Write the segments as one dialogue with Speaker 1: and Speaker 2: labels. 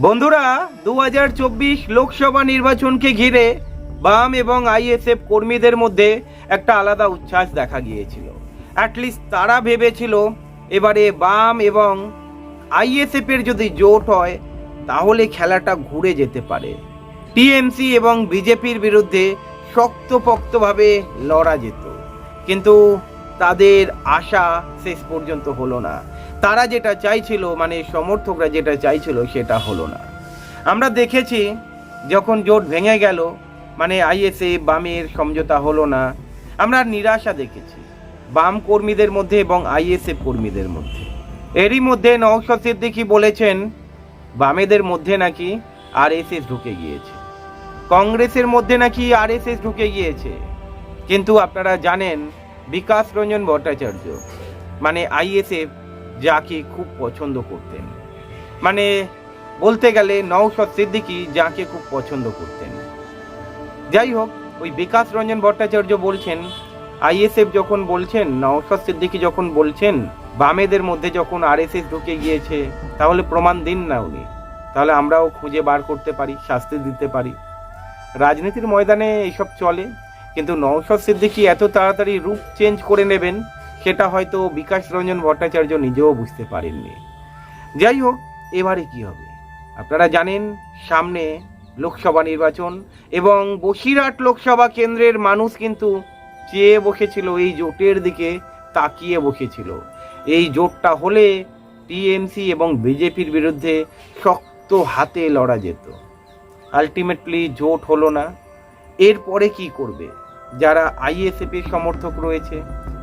Speaker 1: বন্ধুরা দু হাজার চব্বিশ লোকসভা নির্বাচনকে ঘিরে বাম এবং আইএসএফ কর্মীদের মধ্যে একটা আলাদা উচ্ছ্বাস দেখা গিয়েছিল। অ্যাটলিস্ট তারা ভেবেছিল, এবারে বাম এবং আইএসএফ এর যদি জোট হয়, তাহলে খেলাটা ঘুরে যেতে পারে। টিএমসি এবং বিজেপির বিরুদ্ধে শক্তপোক্তভাবে লড়া যেত। কিন্তু তাদের আশা শেষ পর্যন্ত হলো না। তারা যেটা চাইছিল মানে সমর্থকরা যেটা চাইছিল সেটা হলো না। আমরা দেখেছি যখন জোট ভেঙে গেল মানে আইএসএ বামের সমঝোতা হলো না, আমরা নিরাশা দেখেছি। বাম কর্মীদের মধ্যে এবং আইএসএফ কর্মীদের মধ্যে। এরই মধ্যে নওশাদ সিদ্দিকী বলেছেন, বামেদের মধ্যে নাকি আরএসএস ঢুকে গিয়েছে। কংগ্রেসের মধ্যে নাকি আরএসএস ঢুকে গিয়েছে। কিন্তু আপনারা জানেন, বিকাশ রঞ্জন ভট্টাচার্য মানে আইএসএফ যাকে খুব পছন্দ করতেন। মানে বলতে গেলে নওশাদ সিদ্দিকী যাকে খুব পছন্দ করতেন। যাই হোক, ওই বিকাশ রঞ্জন ভট্টাচার্য বলছেন, আইএসএফ যখন বলছেন, নওশাদ সিদ্দিকী যখন বলছেন, বামেদের মধ্যে যখন আরএসএস ঢুকে গিয়েছে, তাহলে প্রমাণ দিন না উনি। তাহলে আমরাও খুঁজে বার করতে পারি, শাস্তি দিতে পারি। রাজনীতির ময়দানে এইসব চলে, কিন্তু নওশাদ সিদ্দিকী এত তাড়াতাড়ি রূপ চেঞ্জ করে নেবেন সেটা হয়তো বিকাশ রঞ্জন ভট্টাচার্য নিজেও বুঝতে পারেননি। যাই হোক, এবারে কি হবে? আপনারা জানেন, সামনে লোকসভা নির্বাচন এবং বসিরহাট লোকসভা কেন্দ্রের মানুষ কিন্তু চেয়ে বসেছিল, এই জোটের দিকে তাকিয়ে বসেছিল। এই জোটটা হলে টিএমসি এবং বিজেপির বিরুদ্ধে শক্ত হাতে লড়া যেত। আলটিমেটলি জোট হলো না। এরপরে কি করবে? যারা আইএসএফ এর সমর্থক রয়েছে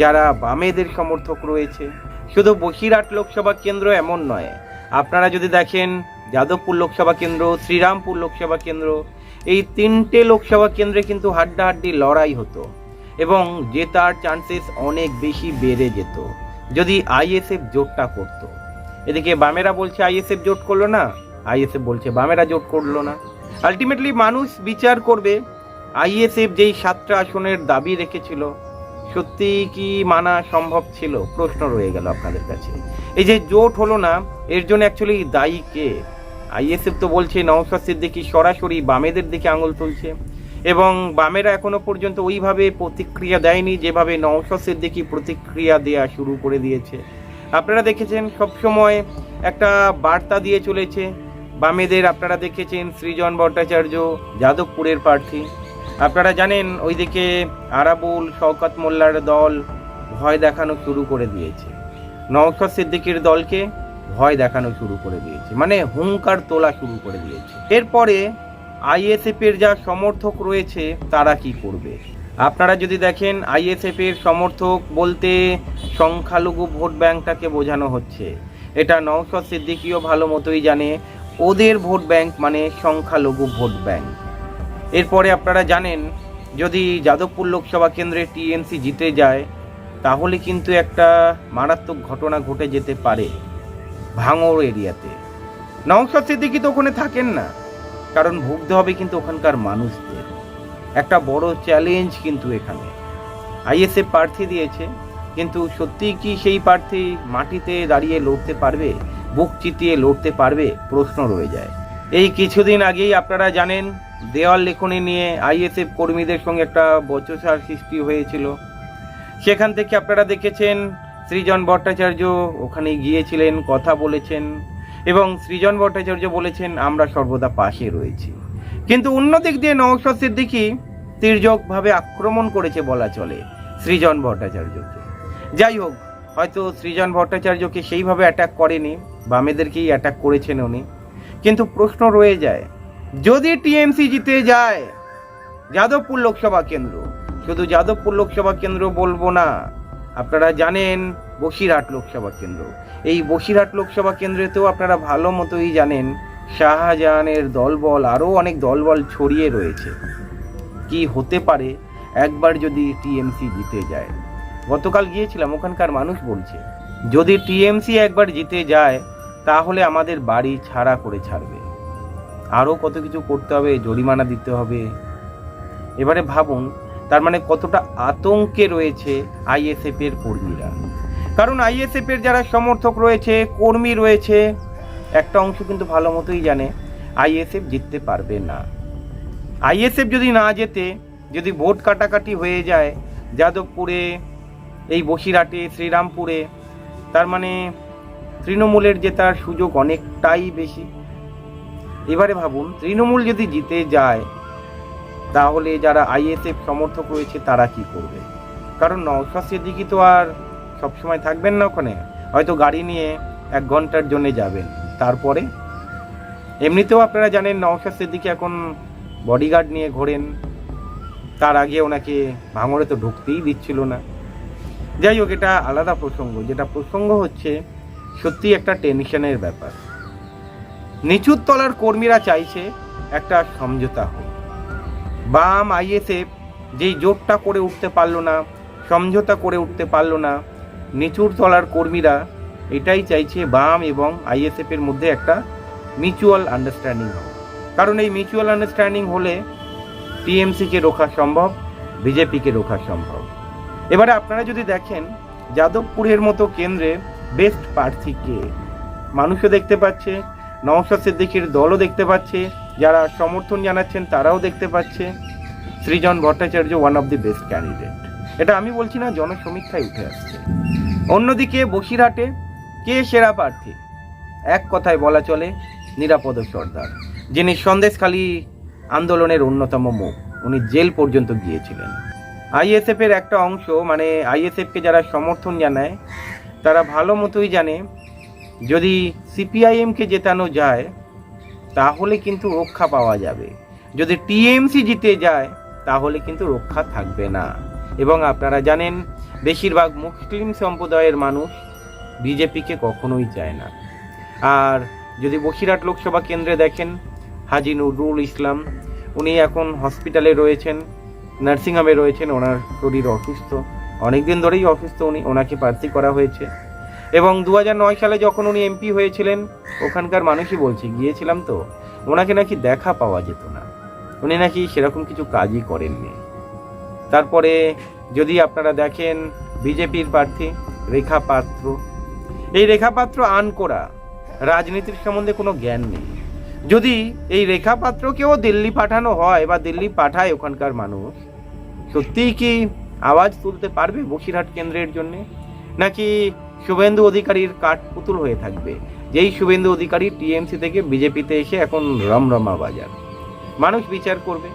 Speaker 1: যারা বামেদের সমর্থক রয়েছে, শুধু বসিরহাট লোকসভা কেন্দ্র এমন নয়। আপনারা যদি দেখেন, যাদবপুর লোকসভা কেন্দ্র, শ্রীরামপুর লোকসভা কেন্দ্র, এই তিনটে লোকসভা কেন্দ্রে কিন্তু হাড্ডাহাড্ডি লড়াই হতো এবং জেতার চান্সেস অনেক বেশি বেড়ে যেত, যদি আইএসএফ জোটটা করত। এদিকে বামেরা বলছে, আইএসএফ জোট করল না। আইএসএফ বলছে, বামেরা জোট করল না। আলটিমেটলি মানুষ বিচার করবে, আইএসএফ যেই সাতটা আসনের দাবি রেখেছিল সত্যি কি মানা সম্ভব ছিল? প্রশ্ন রয়ে গেল আপনাদের কাছে। এই যে জোট হলো না, এর জন্য অ্যাকচুয়ালি দায়ী কে? আইএসএফ তো বলছে, নওশাদ সিদ্দিকী সরাসরি বামেদের দিকে আঙুল তুলছে। এবং বামেরা এখনও পর্যন্ত ওইভাবে প্রতিক্রিয়া দেয়নি যেভাবে নওশাদ সিদ্দিকী প্রতিক্রিয়া দেয়া শুরু করে দিয়েছে। আপনারা দেখেছেন, সবসময় একটা বার্তা দিয়ে চলেছে। বামেদের আপনারা দেখেছেন, সৃজন ভট্টাচার্য, যাদবপুরের প্রার্থী। আপনারা জানেন, ওইদিকে আরাবুল, শওকত মোল্লার দল ভয় দেখানো শুরু করে দিয়েছে। নওশাদ সিদ্দিকীর দলকে ভয় দেখানো শুরু করে দিয়েছে। মানে হুঙ্কার তোলা শুরু করে দিয়েছে। এরপরে আইএসএফ এর যা সমর্থক রয়েছে, তারা কি করবে? আপনারা যদি দেখেন আইএসএফ এর সমর্থক বলতে সংখ্যালঘু ভোট ব্যাংকটাকে বোঝানো হচ্ছে। এটা নওশাদ সিদ্দিকীও ভালো মতোই জানে, ওদের ভোট ব্যাংক মানে সংখ্যালঘু ভোট ব্যাংক। এরপরে আপনারা জানেন, যদি যাদবপুর লোকসভা কেন্দ্রে টিএমসি জিতে যায়, তাহলে কিন্তু একটা মারাত্মক ঘটনা ঘটে যেতে পারে ভাঙড় এরিয়াতে। নওশাদ সিদ্দিকী তো ওখানে থাকেন না, কারণ ভুগতে হবে কিন্তু ওখানকার মানুষদের। একটা বড় চ্যালেঞ্জ কিন্তু এখানে। আইএসএফ প্রার্থী দিয়েছে, কিন্তু সত্যি কি সেই প্রার্থী মাটিতে দাঁড়িয়ে লড়তে পারবে? বুক চিতিয়ে লড়তে পারবে? প্রশ্ন রয়ে যায়। এই কিছুদিন আগেই আপনারা জানেন, দেওয়াল লেখনী নিয়ে আইএসএফ কর্মীদের সঙ্গে একটা বচসার সৃষ্টি হয়েছিল। সেখান থেকে আপনারা দেখেছেন, সৃজন ভট্টাচার্য ওখানে গিয়েছিলেন, কথা বলেছেন এবং সৃজন ভট্টাচার্য বলেছেন, আমরা সর্বদা পাশে রয়েছি। কিন্তু অন্যদিক দিয়ে নওশাদ সিদ্দিকী তির্যকভাবে আক্রমণ করেছে বলা চলে সৃজন ভট্টাচার্যকে। যাই হোক, হয়তো সৃজন ভট্টাচার্যকে সেইভাবে অ্যাটাক করেনি, বামেদেরকেই অ্যাটাক করেছেন উনি। কিন্তু প্রশ্ন রয়ে যায়, যদি টিএমসি জিতে যায়, যাদবপুর লোকসভা কেন্দ্র, শুধু যাদবপুর লোকসভা কেন্দ্র বলব না, আপনারা জানেন বসিরহাট লোকসভা কেন্দ্র। এই বসিরহাট লোকসভা কেন্দ্রেতেও আপনারা ভালো মতোই জানেন, শাহজাহানের দলবল, আরও অনেক দলবল ছড়িয়ে রয়েছে। কি হতে পারে, একবার যদি টিএমসি জিতে যায়। গতকাল গিয়েছিলাম, ওখানকার মানুষ বলছে, যদি টিএমসি একবার জিতে যায় তাহলে আমাদের বাড়ি ছাড়া করে ছাড়বে। আরও কত কিছু করতে হবে, জরিমানা দিতে হবে। এবারে ভাবুন, তার মানে কতটা আতঙ্কে রয়েছে আইএসএফ এর কর্মীরা। কারণ আইএসএফ এর যারা সমর্থক রয়েছে, কর্মী রয়েছে, একটা অংশ কিন্তু ভালো মতোই জানে, আইএসএফ জিততে পারবে না। আইএসএফ যদি না জেতে, যদি ভোট কাটাকাটি হয়ে যায়, যাদবপুরে, এই বসিরহাটে, শ্রীরামপুরে, তার মানে তৃণমূলের জেতার সুযোগ অনেকটাই বেশি। এবারে ভাবুন, তৃণমূল যদি জিতে যায়, তাহলে যারা আইএসএফ সমর্থক রয়েছে, তারা কি করবে? কারণ নওশাদ সিদ্দিকি তো আর সবসময় থাকবেন না ওখানে। হয়তো গাড়ি নিয়ে এক ঘণ্টার জন্য যাবেন। তারপরে? এমনিতেও আপনারা জানেন, নওশাদ সিদ্দিকি এখন বডিগার্ড নিয়ে ঘোরেন। তার আগে ওনাকে ভাঙড়ে তো ঢুকতেই দিচ্ছিল না। যাই হোক, এটা আলাদা প্রসঙ্গ। যেটা প্রসঙ্গ হচ্ছে সত্যি একটা টেনশনের ব্যাপার। নিচুর তলার কর্মীরা চাইছে একটা সমঝোতা হোক। বাম আইএসএফ যেই জোটটা করে উঠতে পারল না, সমঝোতা করে উঠতে পারল না, নিচুর তলার কর্মীরা এটাই চাইছে বাম এবং আইএসএফ এর মধ্যে একটা মিউচুয়াল আন্ডারস্ট্যান্ডিং হোক। কারণ এই মিউচুয়াল আন্ডারস্ট্যান্ডিং হলে টিএমসিকে রোখা সম্ভব বিজেপিকে রোখা সম্ভব। এবারে আপনারা যদি দেখেন, যাদবপুরের মতো কেন্দ্রে বেস্ট প্রার্থী কে? মানুষও দেখতে পাচ্ছে, নওশাদ সিদ্দিকির দলও দেখতে পাচ্ছে, যারা সমর্থন জানাচ্ছেন তারাও দেখতে পাচ্ছে। Srijan Bhattacharya one of the best candidate এটা আমি বলছি না, জনসমীক্ষায় উঠে আসছে। অন্যদিকে বসিরহাটে কে সেরা প্রার্থী? এক কথায় বলা চলে, নিরাপদ সর্দার, যিনি সন্দেশখালী আন্দোলনের অন্যতম মুখ। উনি জেল পর্যন্ত গিয়েছিলেন। আইএসএফের একটা অংশ মানে আইএসএফকে যারা সমর্থন জানায় তারা ভালো মতোই জানে, যদি সিপিআইএমকে জেতানো যায়, তাহলে কিন্তু রক্ষা পাওয়া যাবে। যদি টিএমসি জিতে যায়, তাহলে কিন্তু রক্ষা থাকবে না। এবং আপনারা জানেন, বেশিরভাগ মুসলিম সম্প্রদায়ের মানুষ বিজেপিকে কখনোই চায় না। আর যদি বসিরহাট লোকসভা কেন্দ্রে দেখেন, হাজি নজরুল ইসলাম, উনি এখন হসপিটালে রয়েছেন নার্সিংহোমে রয়েছেন, ওনার শরীর অসুস্থ। অনেক দিন ধরেই অসুস্থ উনি, ওনাকে প্রার্থী করা হয়েছে। এবং দু নয় সালে যখন উনি এমপি হয়েছিলেন, ওখানকার মানুষই বলছে, গিয়েছিলাম তো। ওনাকে নাকি দেখা পাওয়া যেত না। উনি নাকি সেরকম কিছু কাজই করেননি। তারপরে যদি আপনারা দেখেন, বিজেপির প্রার্থী রেখা পাত্র। এই রেখা পাত্র আন করা রাজনীতির সম্বন্ধে কোনো জ্ঞান নেই। যদি এই রেখা পাত্রকেও দিল্লি পাঠানো হয় বা দিল্লি পাঠায় ওখানকার মানুষ, সত্যিই কি আওয়াজ তুলতে পারবে বসিরহাট কেন্দ্রের জন্য? নাকি শুভেন্দু অধিকারীর কাঠ পুতুল হয়ে থাকবে? যেই শুভেন্দু অধিকারী টিএমসি থেকে বিজেপিতে এসে এখন রমরমা বাজার মানুষ বিচার করবে।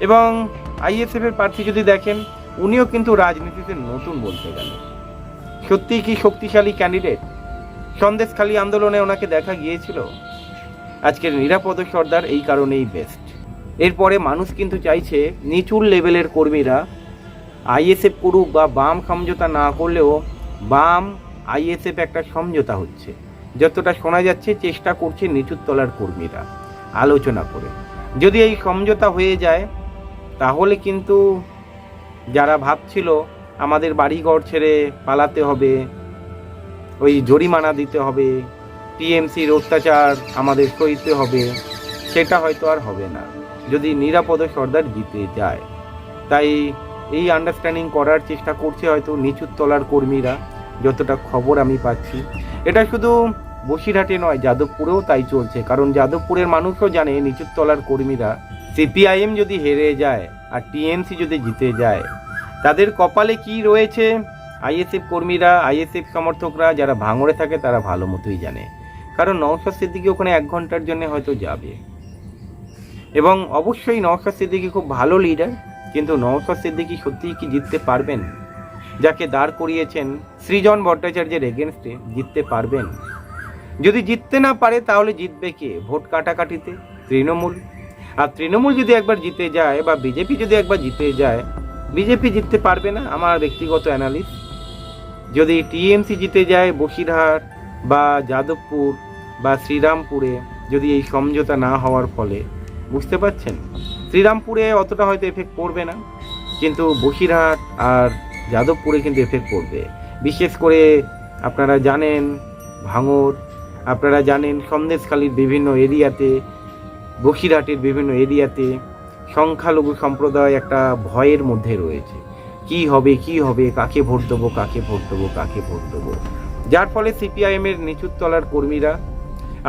Speaker 1: এবং আইএসএফ এর প্রার্থী যদি দেখেন, উনিও কিন্তু রাজনীতিতে নতুন বলতে গেল সত্যিই কি শক্তিশালী ক্যান্ডিডেট সন্দেশখালী আন্দোলনে ওনাকে দেখা গিয়েছিল? আজকের নিরাপদ সর্দার এই কারণেই বেস্ট এরপরে মানুষ কিন্তু চাইছে নিচুর লেভেলের কর্মীরা আইএসএফ করুক বা বাম সমঝোতা না করলেও বাম আইএসএফ একটা সমঝোতা হচ্ছে। যতটা শোনা যাচ্ছে, চেষ্টা করছে নিচুর তলার কর্মীরা। আলোচনা করে। যদি এই সমঝোতা হয়ে যায়, তাহলে কিন্তু যারা ভাবছিল আমাদের বাড়িঘর ছেড়ে পালাতে হবে, ওই জরিমানা দিতে হবে, টিএমসির অত্যাচার আমাদের সইতে হবে, সেটা হয়তো আর হবে না। যদি নিরাপদ সর্দার জিতে যায়, তাই এই আন্ডারস্ট্যান্ডিং করার চেষ্টা করছে হয়তো নিচুর তলার কর্মীরা, যতটা খবর আমি পাচ্ছি। এটা শুধু বসিরহাটে নয়, যাদবপুরেও তাই চলছে। কারণ যাদবপুরের মানুষও জানে, নিচুর তলার কর্মীরা, সিপিআইএম যদি হেরে যায় আর টিএমসি যদি জিতে যায়, তাদের কপালে কি রয়েছে? আইএসএফ কর্মীরা, আইএসএফ সমর্থকরা, যারা ভাঙড়ে থাকে, তারা ভালো মতোই জানে। কারণ নওশাদ সিদ্দিকি ওখানে এক ঘণ্টার জন্য হয়তো যাবে। এবং অবশ্যই নওশাদ সিদ্দিকি খুব ভালো লিডার কিন্তু নওশাদ সিদ্দিকি সত্যিই কি জিততে পারবেন? যাকে দাঁড় করিয়েছেন সৃজন ভট্টাচার্যের এগেনস্টে জিততে পারবেন। যদি জিততে না পারে তাহলে জিতবে কে? ভোট কাটাকাটিতে তৃণমূল। আর তৃণমূল যদি একবার জিতে যায় বা বিজেপি যদি একবার জিতে যায়, বিজেপি জিততে পারবে না, আমার ব্যক্তিগত অ্যানালিস যদি টিএমসি জিতে যায় বসিরহাট বা যাদবপুর বা শ্রীরামপুরে, যদি এই সমঝোতা না হওয়ার ফলে, বুঝতে পারছেন? শ্রীরামপুরে অতটা হয়তো এফেক্ট পড়বে না। কিন্তু বসিরহাট আর যাদবপুরে কিন্তু এফেক্ট পড়বে। বিশেষ করে আপনারা জানেন ভাঙর, আপনারা জানেন সন্দেশখালীর বিভিন্ন এরিয়াতে, বসিরহাটের বিভিন্ন এরিয়াতে সংখ্যালঘু সম্প্রদায় একটা ভয়ের মধ্যে রয়েছে। কি হবে কি হবে, কাকে ভোট দেবো, কাকে ভোট দেবো, কাকে ভোট দেবো? যার ফলে সিপিআইএমের নিচুর তলার কর্মীরা,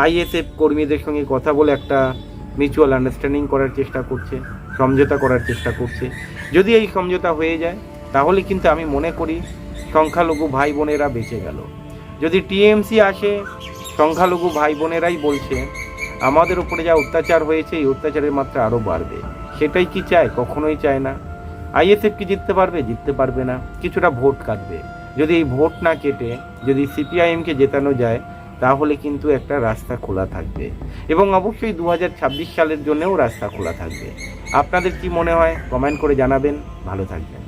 Speaker 1: আইএসএফ কর্মীদের সঙ্গে কথা বলে একটা মিউচুয়াল আন্ডারস্ট্যান্ডিং করার চেষ্টা করছে, সমঝোতা করার চেষ্টা করছে। যদি এই সমঝোতা হয়ে যায়, তাহলে কিন্তু আমি মনে করি সংখ্যালঘু ভাই বোনেরা বেঁচে গেল। যদি টিএমসি আসে, সংখ্যালঘু ভাই বোনেরাই বলছে, আমাদের উপরে যা অত্যাচার হয়েছে, এই অত্যাচারের মাত্রা আরও বাড়বে। সেটাই কি চায়? কখনোই চায় না। আইএসএফ কি জিততে পারবে? জিততে পারবে না। কিছুটা ভোট কাটবে। যদি এই ভোট না কেটে, যদি সিপিআইএমকে জেতানো যায় তাহলে কিন্তু একটা রাস্তা খোলা থাকবে। এবং অবশ্যই দু হাজার ছাব্বিশ সালের জন্যও রাস্তা খোলা থাকবে। আপনাদের কি মনে হয়? কমেন্ট করে জানাবেন। ভালো থাকবেন।